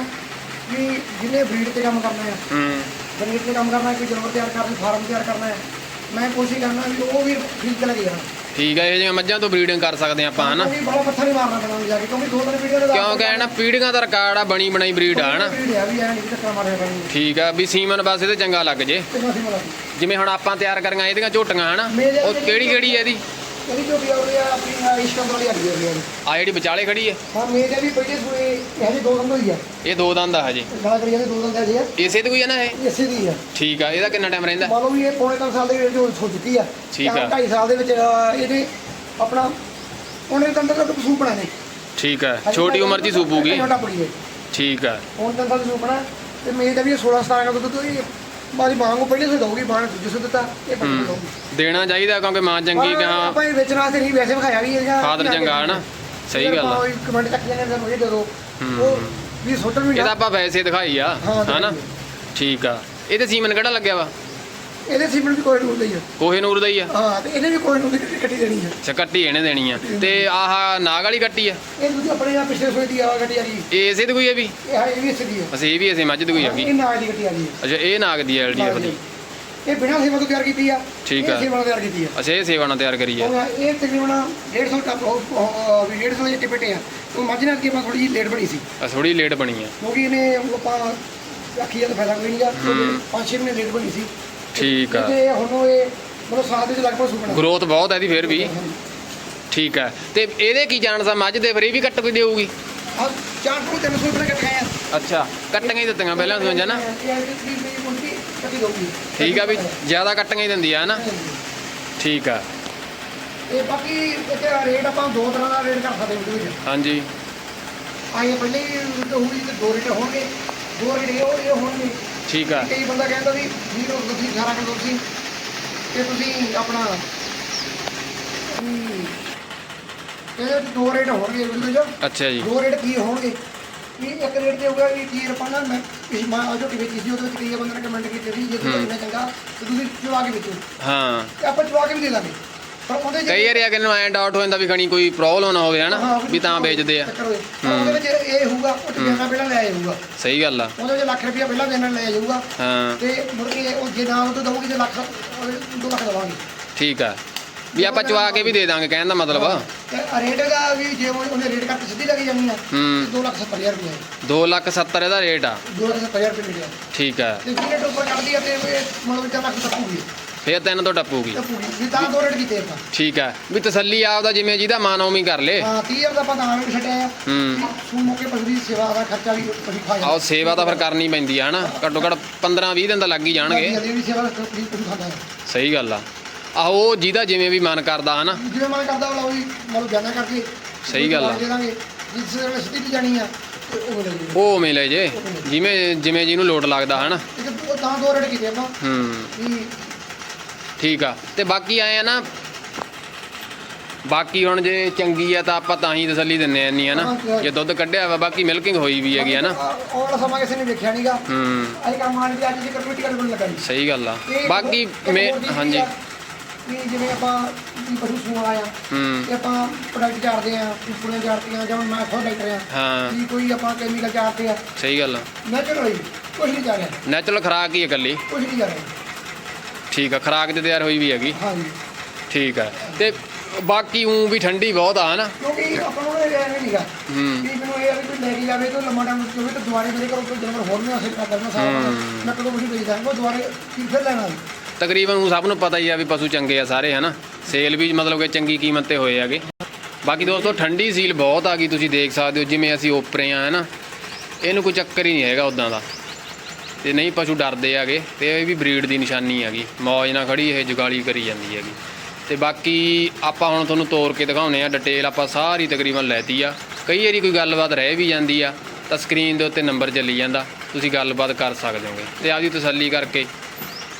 ਵੀ ਜਿਹਨੇ ਬਰੀਡ ਤੇ ਕੰਮ ਕਰਨਾ ਆ ਹੂੰ। ਜ਼ਮੀਨ ਤੇ ਕੰਮ ਕਰਨਾ ਹੈ ਕੋਈ ਜਾਨਵਰ ਤਿਆਰ ਕਰਨਾ ਫਾਰਮ ਤਿਆਰ ਕਰਨਾ ਹੈ ਮੈਂ ਕੋਸ਼ਿਸ਼ ਕਰਨਾ ਵੀ ਉਹ ਵੀ ਠੀਕ ਲੱਗੇ ਜਾਣਾ ਠੀਕ ਆ ਇਹ ਜਿਹੀਆਂ ਮੱਝਾਂ ਤੋਂ ਬਰੀਡਿੰਗ ਕਰ ਸਕਦੇ ਆਪਾਂ ਹਨਾ? ਕਿਉਂਕਿ ਬੜਾ ਮੱਥਾ ਨਹੀਂ ਮਾਰਨਾ ਪੈਣਾ ਜਾ ਕੇ ਕਿਉਂਕਿ ਦੋ ਤਿੰਨ ਵੀਡੀਓ ਦਾ ਕਿਉਂਕਿ ਨਾ ਪੀੜੀਆਂ ਦਾ ਰਿਕਾਰਡ ਆ ਬਣੀ ਬਣਾਈ ਬਰੀਡ ਆ ਹਨਾ? ਵੀਡੀਓ ਆ ਵੀ ਐ ਨਹੀਂ ਧੱਕਾ ਮਾਰਿਆ ਕਰਨੀ। ਠੀਕ ਆ ਵੀ ਸੀਮਨ ਬਸ ਇਹਦੇ ਚੰਗਾ ਲੱਗ ਜੇ। ਜਿਵੇਂ ਹੁਣ ਆਪਾਂ ਤਿਆਰ ਕਰੀਆਂ ਇਹਦੀਆਂ ਝੋਟੀਆਂ ਹਨਾ? ਉਹ ਕਿਹੜੀ ਕਿਹੜੀ ਹੈ ਇਹਦੀ? ਇਹਦੀ ਜੋ ਵੀ ਆਉਰੀ ਆ ਆਪਣੀ ਇਸ਼ਕਮ ਵਾਲੀ ਆ ਗਈ ਹੈ ਆ ਜਿਹੜੀ ਵਿਚਾਲੇ ਖੜੀ ਹੈ? ਹਾਂ ਮੇਰੇ ਵੀ ਪਹਿਲੇ ਸੂਏ ਇਹ ਜੀ ਦੋ ਦੰਦ ਹੋਈ ਆ। ਇਹ ਦੋ ਦੰਦ ਆ ਹਜੇ। ਗਾਲਾਂ ਕਰੀ ਜਾਂਦੇ ਦੋ ਦੰਦ ਹੈ ਜੀ ਇਸੇ ਤੇ ਕੋਈ ਹੈ ਨਾ ਇਹ? ਇਸੇ ਦੀ ਆ। ਠੀਕ ਆ ਇਹਦਾ ਕਿੰਨਾ ਟਾਈਮ ਰਹਿੰਦਾ? ਮੰਨ ਲਓ ਵੀ ਇਹ ਪੌਣੇ ਤਿੰਨ ਸਾਲ ਦੇ ਵਿੱਚ ਹੋ ਹੋ ਚੁੱਕੀ ਆ। ਠੀਕ ਆ। 2.5 ਸਾਲ ਦੇ ਵਿੱਚ ਅਹ, ਇਹਦੇ ਆਪਣਾ ਠੀਕ ਛੋਟੀ ਉਮਰ ਠੀਕ ਦੀ ਸੂਪਣਾ ਤੇ ਮੇਰੇ ਦਾ ਵੀ ਇਹ 16 17 ਦਾ ਦੁੱਧ ਇਹ ਮਾਰੀ ਬਾਂਗੋ ਪਹਿਲੇ ਸੇ ਦਊਗੀ ਬਾਣ ਦੂਜੇ ਸੇ ਦਿੱਤਾ ਇਹ ਹੂੰ। ਦਊਗੀ ਦੇਣਾ ਚਾਹੀਦਾ ਕਿਉਂਕਿ ਮਾਂ ਚੰਗੀ ਪਰ ਕਹਾਂ। ਆਪਾਂ ਇਹ ਵੇਚਣ ਵਾਸਤੇ ਨਹੀਂ ਵੈਸੇ ਵਿਖਾਇਆ ਵੀ ਇਹਦਾ ਫਾਦਰ ਚੰਗਾ ਹੈ ਨਾ ਸਹੀ ਗੱਲ ਆ। ਕਮੈਂਟ ਤੱਕ ਜਾਂਦੇ ਨੇ ਮੁਝੇ ਦੇ ਦੋ। ਹੂੰ। ਉਹ ਵੀ ਸੋਟਰ ਵੀ ਇਹਦਾ ਆਪਾਂ ਵੈਸੇ ਦਿਖਾਈ ਆ ਹਾਂ, ਹਨਾ? ਠੀਕ ਆ। ਇਹਦੇ ਸੀਮਨ ਕਿਹੜਾ ਲੱਗਿਆ ਵਾ? ਇਹਦੇ ਸੀਮਨ ਵੀ ਕੋਈ ਨੂਰ ਹੀ ਆ। ਕੋਹੇ ਨੂਰ ਦਾ ਹੀ ਆ? ਹਾਂ ਤੇ ਇਹਨੇ ਵੀ ਕੋਈ ਨੂਰ ਦੀ ਕੱਟੀ ਦੇਣੀ ਹੈ ਅੱਛਾ ਕੱਟੀ ਇਹਨੇ ਦੇਣੀ ਆ। ਤੇ ਆਹ ਨਾਗ ਵਾਲੀ ਕੱਟੀ ਆ? ਇਹ ਤੁਸੀਂ ਆਪਣੇ ਆ ਪਿਛਲੇ ਸੋਏ ਦੀ ਆ ਗੱਡੀ ਆ ਰਹੀ ਇਹ ਇਸੇ ਦੀ ਕੋਈ ਹੈ ਵੀ? ਇਹ ਹੈ ਇਹ ਵੀ ਇਸੇ ਦੀ ਹੈ ਅਸੀਂ ਇਹ ਵੀ ਇਸੇ ਮੱਝ ਦੀ ਕੋਈ ਹੈਗੀ ਇਹ ਨਾਲ ਦੀ ਗੱਡੀ ਆ ਹੈ ਅੱਛਾ ਇਹ ਨਾਗ ਦੀ ਐਲਡੀਐਫ ਦੀ। ਇਹ ਬਿਨਾਂ ਸੇਵਾ ਤੋਂ ਤਿਆਰ ਕੀਤੀ ਆ। ਠੀਕ ਆ। ਇਹ ਸੇਵਾ ਨਾਲ ਤਿਆਰ ਕੀਤੀ ਆ। ਅੱਛਾ ਇਹ ਸੇਵਾ ਨਾਲ ਤਿਆਰ ਕਰੀ ਆ। ਇਹ ਤਕਰੀਬਨ 150 ਟੱਪ ਉਹ ਵੀ 150 ਦੇ ਟਿਪਟੇ ਆ। ਉਹ ਮੱਝ ਨਾਲ ਕੀ ਥੋੜੀ ਜਿਹੀ ਲੇਟ ਬਣੀ ਸੀ। ਆ ਥੋੜੀ ਲੇਟ ਬਣੀ ਆ। ਕਿਉਂਕਿ ਇਹਨੇ ਆਪਾਂ ਆਖੀ ਜਾਂ ਤਾਂ ਫਾਇਦਾ ਕੋਈ ਨਹੀਂਗਾ ਪੰਜ ਛੇ ਮਹੀਨੇ ਲੇਟ ਬਣੀ ਸੀ। ਠੀਕ ਆ। ਤੇ ਹੁਣ ਉਹ ਇਹ ਮਤਲਬ ਸਾਲ ਦੇ ਵਿੱਚ ਲਗਭਗ ਸੁਪਨਾ ਗਰੋਥ ਬਹੁਤ ਹੈ ਇਹਦੀ ਫਿਰ ਵੀ। ਠੀਕ ਹੈ ਤੇ ਇਹਦੇ ਕੀ ਜਾਣਦਾ ਮੱਝ ਦੇ ਫਿਰ ਇਹ ਵੀ ਕੱਟ ਕੇ ਦੇਊਗੀ? ਆ ਚਾਰ ਤੋਂ ਤਿੰਨ ਸੌ ਰੁਪਏ ਇਕੱਠੇ ਆ। ਅੱਛਾ ਕੱਟੀਆਂ ਹੀ ਦਿੱਤੀਆਂ ਪਹਿਲਾਂ ਸਮਝਾ ਨਾ ਠੀਕ ਆ ਵੀ ਜ਼ਿਆਦਾ ਕੱਟੀਆਂ ਹੀ ਦਿੰਦੀ ਆ ਨਾ ਠੀਕ ਆ। ਇਹ ਬਾਕੀ ਇੱਥੇ ਰੇਟ ਆਪਾਂ ਦੋ ਤਰ੍ਹਾਂ ਦਾ ਰੇਟ ਕਰ ਸਕਦੇ ਹਾਂ ਉਹਦੇ ਵਿੱਚ। ਹਾਂਜੀ। ਆਏ ਪਹਿਲੇ ਹੋਊਗੀ ਤੇ ਦੋ ਰੇਟ ਹੋਣਗੇ। ਦੋ ਰੇਟ ਇਹ ਹੋਣਗੇ। ਠੀਕ ਆ। ਕਈ ਬੰਦਾ ਕਹਿੰਦਾ ਵੀ 20 ਕਿਲੋ ਤੁਸੀਂ 18 ਕਿਲੋ ਤੁਸੀਂ ਤੇ ਤੁਸੀਂ ਆਪਣਾ ਇਹਦੇ ਚ ਦੋ ਰੇਟ ਹੋਣਗੇ ਵੀਡੀਓ ਜੋ ਅੱਛਾ ਜੀ। ਦੋ ਰੇਟ ਕੀ ਹੋਣਗੇ? ਵੀ ਇੱਕ ਰੇਟ ਤੇ ਹੋਊਗਾ ਵੀ ਕੀ ਰਪਾ ਨਾ ਮੈਂ ਪਿਛ ਮੈਂ ਅਜੋ ਟੀ ਵੇਚੀ ਸੀ ਉਹਦੇ ਵਿੱਚ ਕਈ ਬੰਦੇ ਨੇ ਕਮੈਂਟ ਕੀਤੇ ਸੀ ਜੇ ਤੁਸੀਂ ਇੰਨਾ ਚੰਗਾ ਤੇ ਤੁਸੀਂ ਚੁਵਾ ਕੇ ਵੇਚੋ। ਹਾਂ। ਤੇ ਆਪਾਂ ਚੁਵਾ ਕੇ ਵੀ ਦੇ ਦਾਂਗੇ। ਪਰ ਉਹਦੇ ਚ ਕਈ ਵਾਰੀ ਅਗਰ ਨੂੰ ਐਂ ਡਾਊਟ ਹੋ ਜਾਂਦਾ ਵੀ ਖਣੀ ਕੋਈ ਪ੍ਰੋਬਲਮ ਨਾ ਹੋਵੇ ਹਾਂ, ਹਨਾ ਵੀ ਤਾਂ ਵੇਚਦੇ ਆ। ਹੋਏ। ਪਰ ਉਹਦੇ ਵਿੱਚ ਇਹ ਹੋਊਗਾ ਉਹ ਟਿਕਾਣਾ ਪਹਿਲਾਂ ਲੈ ਜਾਊਗਾ। ਸਹੀ ਗੱਲ ਆ। ਉਹਦੇ ਵਿੱਚ ਲੱਖ ਰੁਪਇਆ ਪਹਿਲਾਂ ਦੇਣਾ ਲੈ ਜਾਊਗਾ। ਹਾਂ। ਤੇ ਮੁੜ ਕੇ ਉਹ ਜੇ ਨਾ ਉਹ ਤੋਂ ਦਊਗੀ ਜੇ ਲੱਖ ਉਹਦੇ 2 ਲੱਖ ਦਵਾਂਗੇ। ਠੀਕ ਆ। ਵੀ ਆਪਾਂ ਚਵਾ ਕੇ ਵੀ ਦੇ ਦਾਂਗੇ ਕਹਿਣ ਦਾ ਮਤਲਬ। ਆ ਤੇ ਰੇਟ ਦਾ ਵੀ ਜੇ ਉਹ- ਉਹਨੇ ਰੇਟ ਕੱਟ ਸਿੱਧੀ ਲੱਗ ਜਾਣੀ ਆ ਹੂੰ। 2 ਲੱਖ 70 ਹਜ਼ਾਰ ਰੁਪਏ 2 ਲੱਖ 70 ਇਹਦਾ ਰੇਟ ਆ। 2 ਲੱਖ 70 ਹਜ਼ਾਰ ਰੁਪਏ ਮਿਲਿਆ। ਠੀਕ ਆ। ਤੇ ਜਿਹਨੇ ਟੋਪਰ ਕੱਢਦੀ ਆ ਤੇ ਇਹ ਮਤਲਬ 4 ਲੱਖ ਤੱਕੂਗੀ ਫੇਰ ਤਿੰਨ ਤੋਂ ਟੱਪੂਗੀ। ਟੱਪੂਗੀ ਵੀ ਤਾਂ ਦੋ ਰੇਟ ਕੀਤੇ ਆਪਾਂ। ਠੀਕ ਆ। ਵੀ ਤਸੱਲੀ ਆਪਦਾ ਜਿਵੇਂ ਜਿਹਦਾ ਮਨ ਉਵੇਂ ਹੀ ਕਰ ਲੇ। ਹਾਂ 30 ਹਜ਼ਾਰ ਦਾ ਆਪਾਂ ਤਾਂ ਵੀ ਛੱਡਿਆ ਆ। ਹੂੰ। ਸੂ ਮੌਕੇ ਪਸ਼ੂ ਦੀ ਸੇਵਾ ਦਾ ਖਰਚਾ ਵੀ ਪਸ਼ੂ ਖਾ ਆਓ ਸੇਵਾ ਤਾਂ ਫਿਰ ਕਰਨੀ ਪੈਂਦੀ ਆ ਹਨਾ? ਘੱਟੋ ਘੱਟ 15 20 ਦਿਨ ਤਾਂ ਲੱਗ ਹੀ ਜਾਣਗੇ। ਜਾਂਦੇ ਵੀ ਸੇਵਾ ਪਸ਼ੂ ਪਸ਼ੂ ਖਾਂਦਾ ਹੈ ਸਹੀ ਗੱਲ ਆ। ਆਹੋ ਉਹ ਜਿਹਦਾ ਜਿਵੇਂ ਵੀ ਮਨ ਕਰਦਾ ਹਨਾ? ਜਿਵੇਂ ਮਨ ਕਰਦਾ ਉਹ ਵੀ ਮਤਲਬ ਜਾਣਾ ਕਰਕੇ। ਸਹੀ ਗੱਲ ਆ। ਦੇ ਦਾਂਗੇ। ਜਿਸ ਵੇਲੇ ਸਿੱਧੀ ਦੀ ਜਾਣੀ ਆ ਤੇ ਉਹ ਉਵੇਂ ਲੈ ਜੇ। ਜਿਵੇਂ ਜਿਵੇਂ ਜਿਹਨੂੰ ਲੋਟ ਲੱਗਦਾ ਹਨਾ? ਇੱਕ ਤਾਂ ਦੋ ਰੇਟ ਕੀਤੇ ਆਪਾਂ। ਹੂੰ। ਵੀ ਠੀਕ ਆ। ਤੇ ਬਾਕੀ ਆਏ ਆ ਨਾ ਬਾਕੀ ਹੁਣ ਜੇ ਚੰਗੀ ਆ ਤਾਂ ਆਪਾਂ ਤਾਂ ਹੀ ਤਸੱਲੀ ਦਿੰਨੇ ਆ ਨਹੀਂ ਹਨਾ ਜੇ ਦੁੱਧ ਕੱਢਿਆ ਵਾ ਬਾਕੀ ਮਿਲਕਿੰਗ ਹੋਈ ਵੀ ਹੈਗੀ ਹਨਾ ਵਾਲਾ ਸਮਾਂ ਕਿਸੇ ਨੇ ਵੇਖਿਆ ਨਹੀਂਗਾ ਹੂੰ। ਅਸੀਂ ਕੰਮ ਆਣ ਦੀ ਅੱਜ ਦੀ ਕਮੇਟੀ ਕਰਨ ਨੂੰ ਲੱਗਾ ਜੀ। ਸਹੀ ਗੱਲ ਆ। ਬਾਕੀ ਮੇ ਹਾਂਜੀ। ਆ ਵੀ ਜਿਵੇਂ ਆਪਾਂ ਪਸ਼ੂ ਸੂਣ ਆਇਆ ਹੂੰ। ਤੇ ਆਪਾਂ ਪ੍ਰੋਡਕਟ ਚਾਰਦੇ ਆ ਪੁਣੇ ਚਾਰਤੀਆਂ ਜਾਂ ਮੈਂ ਖੁਦ ਡਾਕਟਰ ਆ ਹਾਂ। ਵੀ ਕੋਈ ਆਪਾਂ ਕੈਮੀਕਲ ਚਾਰਦੇ ਆ। ਸਹੀ ਗੱਲ ਆ। ਨੈਚੁਰਲ ਹੋਈ ਕੁਝ ਨਹੀਂ ਜਾ ਰਿਹਾ ਨੈਚੁਰਲ ਖਰਾਕ ਹੀ ਹੈ ਇਕੱਲੀ। ਕੁਝ ਨਹੀਂ ਜਾ ਰਿਹਾ ਠੀਕ ਆ ਖਰਾਕ ਤੇ ਤਿਆਰ ਹੋਈ ਵੀ ਹੈਗੀ। ਹਾਂਜੀ। ਠੀਕ ਆ। ਤੇ ਬਾਕੀ ਉਂ ਵੀ ਠੰਡੀ ਬਹੁਤ ਆ ਹਨਾ? ਕਿਉਂਕਿ ਆਪਾਂ ਨੂੰ ਇਹ ਐਵੇਂ ਨਹੀਂਗਾ ਹੂੰ। ਵੀ ਮੈਨੂੰ ਇਹ ਆ ਵੀ ਕੋਈ ਲੈ ਕੇ ਜਾਵੇ ਤਾਂ ਲੰਮਾ ਟਾਈਮ ਚੋਵੇ ਤਾਂ ਦੁਬਾਰੇ ਮੇਰੇ ਕੋਲ ਕੋਈ ਜਾਨਵਰ ਹੋਰ ਨਹੀਂ ਆ ਸਕਦਾ ਕਰਨਾ ਸਾਰਾ ਮੈਂ ਕਦੋਂ ਕੁਝ ਵੇਚਦਾ ਉਹ ਦੁਬਾਰੇ ਫਿਰ ਲੈਣਾ ਤਕਰੀਬਨ ਊਂ ਸਭ ਨੂੰ ਪਤਾ ਹੀ ਆ ਵੀ ਪਸ਼ੂ ਚੰਗੇ ਆ ਸਾਰੇ ਹਨਾ? ਸੇਲ ਵੀ ਮਤਲਬ ਕਿ ਚੰਗੀ ਕੀਮਤ ਤੇ ਹੋਏ ਹੈਗੇ। ਬਾਕੀ ਦੋਸਤੋ ਠੰਡੀ ਸੀਲ ਬਹੁਤ ਆ ਗਈ ਤੁਸੀਂ ਦੇਖ ਸਕਦੇ ਹੋ ਜਿਵੇਂ ਅਸੀਂ ਓਪਰੇ ਆ ਹਨਾ? ਇਹਨੂੰ ਕੋਈ ਚੱਕਰ ਹੀ ਨਹੀਂ ਹੈਗਾ ਉਦਾਂ ਦਾ। ਤੇ ਨਹੀਂ ਪਸ਼ੂ ਡਰਦੇ ਹੈਗੇ, ਤੇ ਇਹ ਵੀ ਬਰੀਡ ਦੀ ਨਿਸ਼ਾਨੀ ਹੈਗੀ। ਮੌਜ ਨਾਲ ਖੜੀ ਇਹ ਜੁਗਾਲੀ ਕਰੀ ਜਾਂਦੀ ਹੈਗੀ। ਤੇ ਬਾਕੀ ਆਪਾਂ ਹੁਣ ਤੁਹਾਨੂੰ ਤੋਰ ਕੇ ਦਿਖਾਉਨੇ ਆ ਡਿਟੇਲ ਆਪਾਂ ਸਾਰੀ ਤਕਰੀਬਨ ਲੈਤੀ ਆ। ਕਈ ਵਾਰੀ ਕੋਈ ਗੱਲਬਾਤ ਰਹਿ ਵੀ ਜਾਂਦੀ ਆ, ਤਾਂ ਸਕਰੀਨ ਦੇ ਉੱਤੇ ਨੰਬਰ ਚੱਲੀ ਜਾਂਦਾ। ਤੁਸੀਂ ਗੱਲਬਾਤ ਕਰ ਸਕਦੇ ਹੋਗੇ ਤੇ ਆਪਦੀ ਤਸੱਲੀ ਕਰਕੇ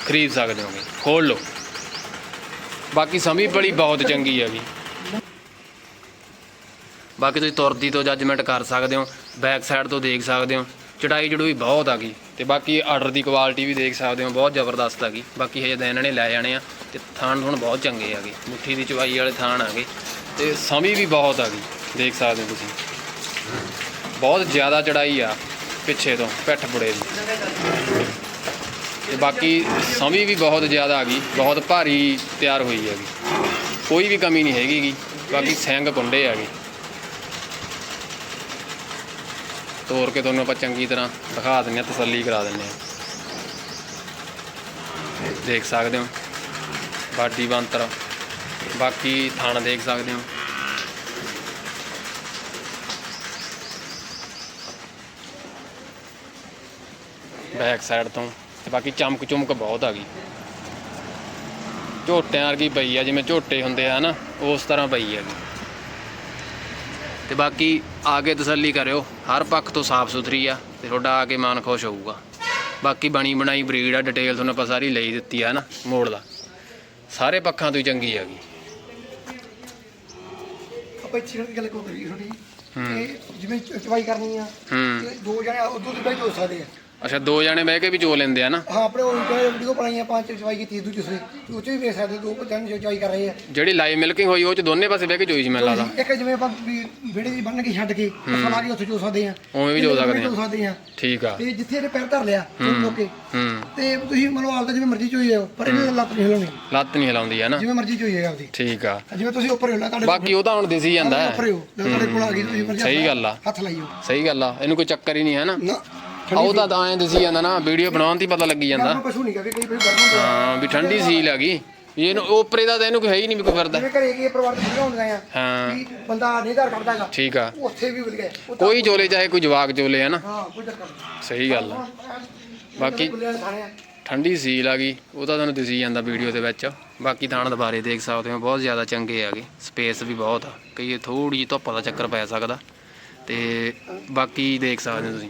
ਖਰੀਦ ਸਕਦੇ ਹੋਗੇ। ਖੋਲ ਲਓ। ਬਾਕੀ ਸਮੀ ਬੜੀ ਬਹੁਤ ਚੰਗੀ ਹੈਗੀ। ਬਾਕੀ ਤੁਸੀਂ ਤੁਰਦੀ ਤੋਂ ਜੱਜਮੈਂਟ ਕਰ ਸਕਦੇ ਹੋ ਬੈਕ ਸਾਈਡ ਤੋਂ ਦੇਖ ਸਕਦੇ ਹੋ। ਚੜਾਈ ਜੜੂਈ ਬਹੁਤ ਆ ਗਈ ਤੇ ਬਾਕੀ ਆਰਡਰ ਦੀ ਕੁਆਲਿਟੀ ਵੀ ਦੇਖ ਸਕਦੇ ਹੋ, ਬਹੁਤ ਜ਼ਬਰਦਸਤ ਆ ਗਈ। ਬਾਕੀ ਹਜੇ ਤਾਂ ਇਹਨਾਂ ਨੇ ਲੈ ਜਾਣੇ ਆ ਤੇ ਥਾਣ ਹੁਣ ਬਹੁਤ ਚੰਗੇ ਆ ਗਏ। ਮੁੱਠੀ ਦੀ ਚਵਾਈ ਵਾਲੇ ਥਾਣ ਆ ਗਏ ਤੇ ਸਮੀ ਵੀ ਬਹੁਤ ਆ ਗਈ, ਦੇਖ ਸਕਦੇ ਹੋ ਤੁਸੀਂ। ਬਹੁਤ ਜ਼ਿਆਦਾ ਚੜਾਈ ਆ ਪਿੱਛੇ ਤੋਂ, ਪਿੱਠ ਬੁੜੇ ਦੀ। ਤੇ ਬਾਕੀ ਸਮੀ ਵੀ ਬਹੁਤ ਜ਼ਿਆਦਾ ਆ ਗਈ, ਬਹੁਤ ਭਾਰੀ ਤਿਆਰ ਹੋਈ ਹੈਗੀ। ਕੋਈ ਵੀ ਕਮੀ ਨਹੀਂ ਹੈਗੀ ਬਾਕੀ ਸਿੰਘ ਕੁੰਡੇ ਹੈਗੇ ਤੋੜ ਕੇ ਤੁਹਾਨੂੰ ਆਪਾਂ ਚੰਗੀ ਤਰ੍ਹਾਂ ਦਿਖਾ ਦਿੰਨੇ ਆ ਤਸੱਲੀ ਕਰਾ ਦਿੰਨੇ ਆ ਦੇਖ ਸਕਦੇ ਹੋ, ਬਾਡੀ ਬੰਤਰ ਬਾਕੀ ਥਾਣਾ ਦੇਖ ਸਕਦੇ ਹੋ। ਬੈਕ ਸਾਈਡ ਤੋਂ ਤੇ ਬਾਕੀ ਚਮਕ ਚੁਮਕ ਬਹੁਤ ਆ ਗਈ। ਝੋਟਿਆਂ ਵਰਗੀ ਪਈ ਆ, ਜਿਵੇਂ ਝੋਟੇ ਹੁੰਦੇ ਆ ਨਾ, ਉਸ ਤਰ੍ਹਾਂ ਪਈ ਆ। ਤੇ ਬਾਕੀ ਆ ਕੇ ਤਸੱਲੀ ਕਰਿਓ। ਹਰ ਪੱਖ ਤੋਂ ਸਾਫ਼ ਸੁਥਰੀ ਆ ਤੇ ਤੁਹਾਡਾ ਆ ਕੇ ਮਨ ਖੁਸ਼ ਹੋਊਗਾ। ਬਾਕੀ ਬਣੀ ਬਣਾਈ ਬਰੀਡ ਆ ਡਿਟੇਲ ਤੁਹਾਨੂੰ ਆਪਾਂ ਸਾਰੀ ਲਈ ਦਿੱਤੀ ਆ ਨਾ ਮੋੜ ਦਾ ਸਾਰੇ ਪੱਖਾਂ ਤੋਂ ਹੀ ਚੰਗੀ ਹੈਗੀ ਆਪਾਂ ਇੱਥੇ ਦੀ ਗੱਲ ਕੋ ਕਰੀਏ ਥੋੜੀ ਹੂੰ। ਇਹ ਜਿਵੇਂ ਚਵਾਈ ਕਰਨੀ ਆ ਤੇ ਦੋ ਜਣੇ ਉਦੋਂ ਦੀ ਬੈਠ ਹੋ ਸਕਦੇ ਆ। ਅੱਛਾ ਦੋ ਜਣੇ ਬਹਿ ਕੇ ਵੀ ਚੋ ਲੈਂਦੇ ਆ ਨਾ? ਹਾਂ ਆਪਣੇ ਉਹ ਜਿਹੜੇ ਵੀਡੀਓ ਬਣਾਈਆਂ ਪੰਜ ਚਵਾਈ ਕੀਤੀ ਦੂਜੀ ਸੂਈ ਤੇ ਉਹ ਚ ਵੀ ਵੇਖ ਸਕਦੇ ਦੋ ਜਣੇ ਚਵਾਈ ਕਰ ਰਹੇ ਆ। ਜਿਹੜੀ ਲਾਈਵ ਮਿਲਕਿੰਗ ਹੋਈ ਉਹ ਚ ਦੋਨੇ ਪਾਸੇ ਬਹਿ ਕੇ ਚੋਈ ਸੀ ਮੈਨੂੰ ਲੱਗਦਾ। ਇੱਕ ਜਿਵੇਂ ਆਪਾਂ ਵੀ ਵਿਹੜੇ ਦੀ ਬੰਨ ਕੇ ਛੱਡ ਕੇ ਅਸਾਂ ਲਾ ਕੇ ਉੱਥੇ ਚੋ ਸਕਦੇ ਆ। ਉਵੇਂ ਵੀ ਚੋ ਸਕਦੇ ਚੋ ਆ। ਸਕਦੇ ਆ। ਠੀਕ ਆ। ਤੇ ਜਿੱਥੇ ਇਹਦੇ ਪੈਰ ਧਰ ਲਿਆ ਹੂੰ। ਚੁੱਕ ਕੇ। ਹੂੰ। ਤੇ ਤੁਸੀਂ ਮਨੋ ਆਪਦਾ ਜਿਵੇਂ ਮਰਜ਼ੀ ਚੋਈ ਜਾਓ ਪਰ ਇਹਨੇ ਲੱਤ ਨਹੀਂ ਹਿਲਾਉਣੀ ਲੱਤ ਨਹੀਂ ਹਿਲਾਉਂਦੀ ਹੈ ਨਾ? ਜਿਵੇਂ ਮਰਜ਼ੀ ਚੋਈ ਜਾਓ ਆਪਦੀ। ਠੀਕ ਆ। ਜਿਵੇਂ ਤੁਸੀਂ ਉੱਪਰ ਹੋਣਾ ਤੁਹਾਡੇ ਬਾਕੀ ਉਹ ਤਾਂ ਹੁਣ ਦਿਸੀ ਜਾਂਦਾ ਹੈ ਉੱਪਰ ਹੋ ਜਦੋਂ ਤੁਹਾਡੇ ਕੋਲ ਆ ਗਈ ਤੁਸੀਂ ਮਰਜ਼ੀ ਸਹੀ ਗੱਲ ਆ। ਹੱਥ ਲਾਈਓ ਸਹੀ ਗੱਲ ਆ। ਇਹਨੂੰ ਕੋਈ ਚੱਕਰ ਹੀ ਨਹੀਂ ਹੈ ਨਾ। ਨਾ। ਉਹ ਤਾਂ ਐਂ ਦਿਸੀ ਜਾਂਦਾ ਨਾ ਵੀਡੀਓ ਬਣਾਉਣ ਤੇ ਹੀ ਪਤਾ ਲੱਗੀ ਜਾਂਦਾ। ਆਪਾਂ ਪਸ਼ੂ ਨਹੀਂ ਕਹੇ ਕਈ ਪਸ਼ੂ ਗਰਮ ਹੁੰਦੇ ਆ। ਹਾਂ ਵੀ ਠੰਡੀ ਸੀਲ ਹੈਗੀ। ਵੀ ਇਹਨੂੰ ਉਪਰੇ ਦਾ ਤਾਂ ਇਹਨੂੰ ਕੋਈ ਹੈ ਹੀ ਨਹੀਂ ਵੀ ਕੋਈ ਫਿਰਦਾ। ਜਿਵੇਂ ਘਰੇ ਕੀ ਪਰਿਵਾਰ ਦੇ ਹੁੰਦੀਆਂ ਆ ਹਾਂ। ਵੀ ਬੰਦਾ ਨਹੀਂ ਧਾਰ ਕੱਢਦਾ ਹੈਗਾ ਠੀਕ ਆ। ਉੱਥੇ ਵੀ ਵਧੀਆ। ਉਹ ਤਾਂ- ਕੋਈ ਚੋਲੇ ਚਾਹੇ ਕੋਈ ਜਵਾਕ ਚੋਲੇ ਹੈ ਨਾ ਹਾਂ ਕੋਈ ਚੱਕਰ ਨਹੀਂ। ਸਹੀ ਗੱਲ ਆ। ਬਾਕੀ ਦੇ ਆ। ਠੰਡੀ ਸੀਲ ਆ ਗਈ। ਉਹ ਤਾਂ ਤੁਹਾਨੂੰ ਦਿਸੀ ਜਾਂਦਾ ਵੀਡੀਓ ਦੇ ਵਿੱਚ। ਬਾਕੀ ਥਾਣ ਦੁਬਾਰੇ ਦੇਖ ਸਕਦੇ ਹੋ। ਬਹੁਤ ਜ਼ਿਆਦਾ ਚੰਗੇ ਹੈਗੇ। ਸਪੇਸ ਵੀ ਬਹੁਤ ਆ। ਕਈ ਥੋੜੀ ਜਿਹੀ ਧੁੱਪ ਦਾ ਚੱਕਰ ਪੈ ਸਕਦਾ। ਤੇ ਬਾਕੀ ਦੇਖ ਸਕਦੇ ਹੋ ਤੁਸੀਂ।